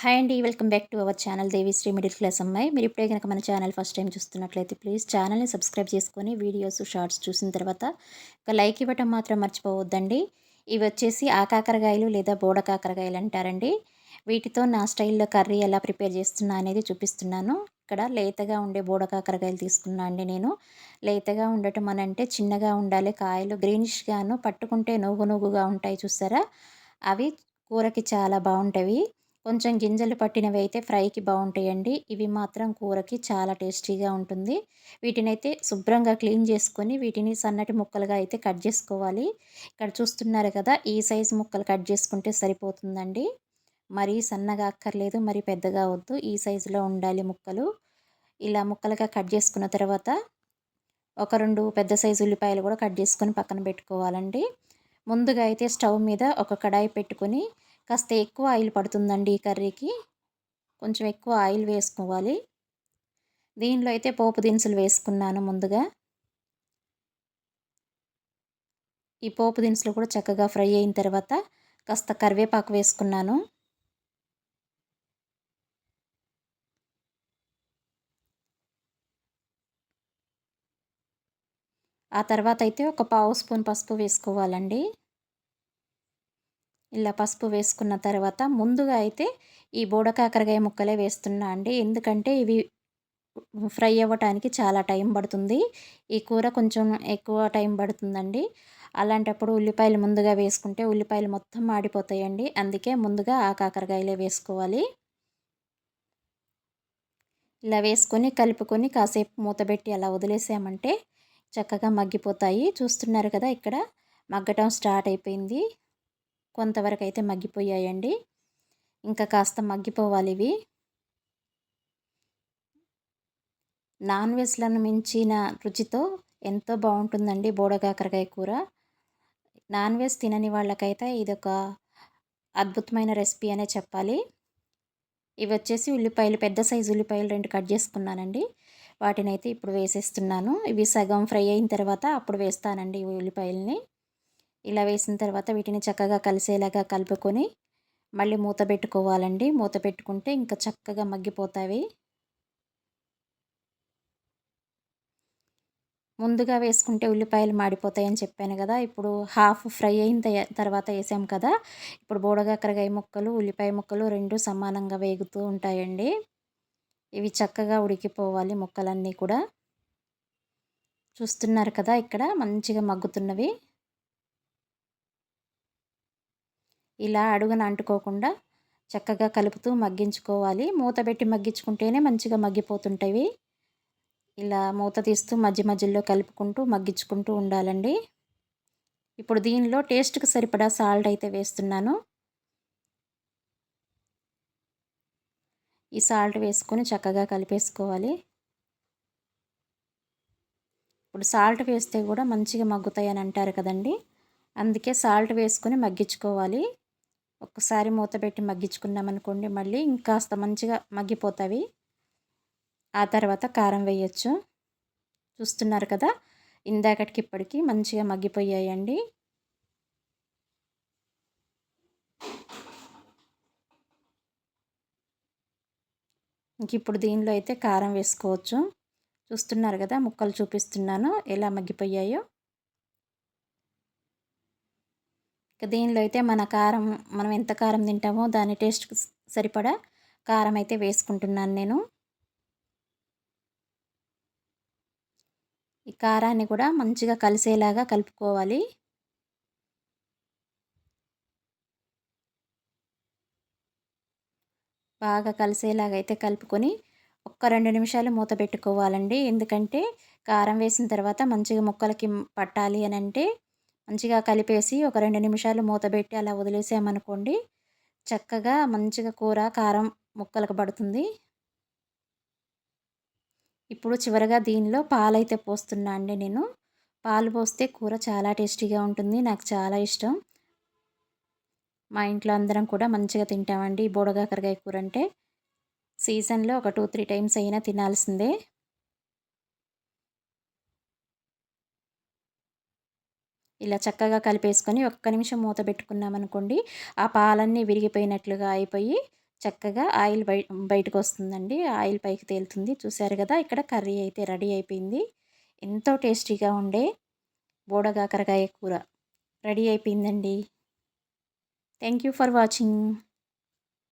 Hi అండి welcome back to our channel Devishri middle class అమ్మాయి. మీరు ఇప్పుడే కనుక మన ఛానల్ ఫస్ట్ టైం చూస్తున్నట్లయితే ప్లీజ్ ఛానల్ని సబ్స్క్రైబ్ చేసుకొని వీడియోస్ షార్ట్స్ చూసిన తర్వాత ఒక లైక్ ఇవ్వటం మాత్రం మర్చిపోవద్దండి. ఇవి వచ్చేసి ఆకాకరకాయలు లేదా బోడ కాకరకాయలు అంటారండి. వీటితో నా స్టైల్లో కర్రీ ఎలా ప్రిపేర్ చేస్తున్నా అనేది చూపిస్తున్నాను. ఇక్కడ లేతగా ఉండే బోడ కాకరకాయలు తీసుకున్నా అండి నేను. లేతగా ఉండటం అని అంటే చిన్నగా ఉండాలి. కాయలు గ్రీనిష్గాను పట్టుకుంటే నూగు నూగుగా ఉంటాయి చూసారా? అవి కూరకి చాలా బాగుంటాయి కొంచెం గింజలు పట్టినవి అయితే ఫ్రైకి బాగుంటాయండి. ఇవి మాత్రం కూరకి చాలా టేస్టీగా ఉంటుంది. వీటిని అయితే శుభ్రంగా క్లీన్ చేసుకొని వీటిని సన్నటి ముక్కలుగా అయితే కట్ చేసుకోవాలి. ఇక్కడ చూస్తున్నారు కదా ఈ సైజు ముక్కలు కట్ చేసుకుంటే సరిపోతుందండి. మరీ సన్నగా అక్కర్లేదు మరి పెద్దగా వద్దు. ఈ సైజులో ఉండాలి ముక్కలు. ఇలా ముక్కలుగా కట్ చేసుకున్న తర్వాత ఒక రెండు పెద్ద సైజు ఉల్లిపాయలు కూడా కట్ చేసుకొని పక్కన పెట్టుకోవాలండి. ముందుగా అయితే స్టవ్ మీద ఒక కడాయి పెట్టుకొని కాస్త ఎక్కువ ఆయిల్ పడుతుందండి ఈ కర్రీకి. కొంచెం ఎక్కువ ఆయిల్ వేసుకోవాలి. దీనిలో అయితే పోపు దినుసులు వేసుకున్నాను ముందుగా. ఈ పోపు దినుసులు కూడా చక్కగా ఫ్రై అయిన తర్వాత కాస్త కరివేపాకు వేసుకున్నాను. ఆ తర్వాత అయితే ఒక పావు స్పూన్ పసుపు వేసుకోవాలండి. ఇలా పసుపు వేసుకున్న తర్వాత ముందుగా అయితే ఈ బోడకాకరకాయ ముక్కలే వేస్తున్నా అండి. ఎందుకంటే ఇవి ఫ్రై అవ్వటానికి చాలా టైం పడుతుంది. ఈ కూర కొంచెం ఎక్కువ టైం పడుతుందండి. అలాంటప్పుడు ఉల్లిపాయలు ముందుగా వేసుకుంటే ఉల్లిపాయలు మొత్తం మాడిపోతాయండి. అందుకే ముందుగా ఆ కాకరకాయలే వేసుకోవాలి. ఇలా వేసుకొని కలుపుకొని కాసేపు మూతబెట్టి అలా వదిలేసామంటే చక్కగా మగ్గిపోతాయి. చూస్తున్నారు కదా ఇక్కడ మగ్గటం స్టార్ట్ అయిపోయింది. కొంతవరకు అయితే మగ్గిపోయాయండి. ఇంకా కాస్త మగ్గిపోవాలి ఇవి. నాన్ వెజ్లను మించిన రుచితో ఎంతో బాగుంటుందండి బోడగాకరకాయ కూర. నాన్ వెజ్ తినని వాళ్ళకైతే ఇది ఒక అద్భుతమైన రెసిపీ అనే చెప్పాలి. ఇవి వచ్చేసి ఉల్లిపాయలు పెద్ద సైజు ఉల్లిపాయలు రెండు కట్ చేసుకున్నానండి. వాటిని అయితే ఇప్పుడు వేసేస్తున్నాను. ఇవి సగం ఫ్రై అయిన తర్వాత అప్పుడు వేస్తానండి ఈ ఉల్లిపాయలని. ఇలా వేసిన తర్వాత వీటిని చక్కగా కలిసేలాగా కలుపుకొని మళ్ళీ మూత పెట్టుకోవాలండి. మూత పెట్టుకుంటే ఇంకా చక్కగా మగ్గిపోతాయి. ముందుగా వేసుకుంటే ఉల్లిపాయలు మాడిపోతాయని చెప్పాను కదా. ఇప్పుడు హాఫ్ ఫ్రై అయిన తర్వాత వేసాం కదా. ఇప్పుడు బోడగాకరగాయ ముక్కలు ఉల్లిపాయ ముక్కలు రెండు సమానంగా వేగుతూ ఉంటాయండి. ఇవి చక్కగా ఉడికిపోవాలి ముక్కలన్నీ కూడా. చూస్తున్నారు కదా ఇక్కడ మంచిగా మగ్గుతున్నవి. ఇలా అడుగున అంటుకోకుండా చక్కగా కలుపుతూ మగ్గించుకోవాలి. మూత పెట్టి మగ్గించుకుంటేనే మంచిగా మగ్గిపోతుంటాయి ఇలా మూత తీస్తూ మధ్య మధ్యలో కలుపుకుంటూ మగ్గించుకుంటూ ఉండాలండి. ఇప్పుడు దీనిలో టేస్ట్కి సరిపడా సాల్ట్ అయితే వేస్తున్నాను. ఈ సాల్ట్ వేసుకొని చక్కగా కలిపేసుకోవాలి. ఇప్పుడు సాల్ట్ వేస్తే కూడా మంచిగా మగ్గుతాయి అని అంటారు కదండి. అందుకే సాల్ట్ వేసుకొని మగ్గించుకోవాలి. ఒక్కసారి మూత పెట్టి మగ్గించుకున్నామనుకోండి మళ్ళీ ఇంకాస్త మంచిగా మగ్గిపోతాయి ఆ తర్వాత కారం వేయచ్చు. చూస్తున్నారు కదా ఇందాకటికి ఇప్పటికి మంచిగా మగ్గిపోయాయండి. ఇంక ఇప్పుడు దీనిలో అయితే కారం వేసుకోవచ్చు. చూస్తున్నారు కదా ముక్కలు చూపిస్తున్నాను ఎలా మగ్గిపోయాయో. దీనిలో అయితే మన కారం మనం ఎంత కారం తింటామో దాని టేస్ట్ సరిపడా కారం అయితే వేసుకుంటున్నాను నేను. ఈ కారాన్ని కూడా మంచిగా కలిసేలాగా కలుపుకోవాలి. బాగా కలిసేలాగా అయితే కలుపుకొని ఒక్క రెండు నిమిషాలు మూత పెట్టుకోవాలండి. ఎందుకంటే కారం వేసిన తర్వాత మంచిగా ముక్కలకి పట్టాలి అని అంటే మంచిగా కలిపేసి ఒక రెండు నిమిషాలు మూతబెట్టి అలా వదిలేసామనుకోండి చక్కగా మంచిగా కూర కారం ముక్కలకు పడుతుంది. ఇప్పుడు చివరగా దీనిలో పాలైతే పోస్తున్నా అండి నేను. పాలు పోస్తే కూర చాలా టేస్టీగా ఉంటుంది నాకు చాలా ఇష్టం. మా ఇంట్లో అందరం కూడా మంచిగా తింటామండి బోడగాకరకాయ కూర అంటే. సీజన్లో ఒక టూ త్రీ టైమ్స్ అయినా తినాల్సిందే. ఇలా చక్కగా కలిపేసుకొని ఒక్క నిమిషం మూత పెట్టుకున్నామనుకోండి ఆ పాలన్నీ విరిగిపోయినట్లుగా అయిపోయి చక్కగా ఆయిల్ బయ బయటకు వస్తుందండి ఆయిల్ పైకి తేలుతుంది. చూశారు కదా ఇక్కడ కర్రీ అయితే రెడీ అయిపోయింది. ఎంతో టేస్టీగా ఉండే బోడగాకరకాయ కూర రెడీ అయిపోయిందండి. Thank you for watching.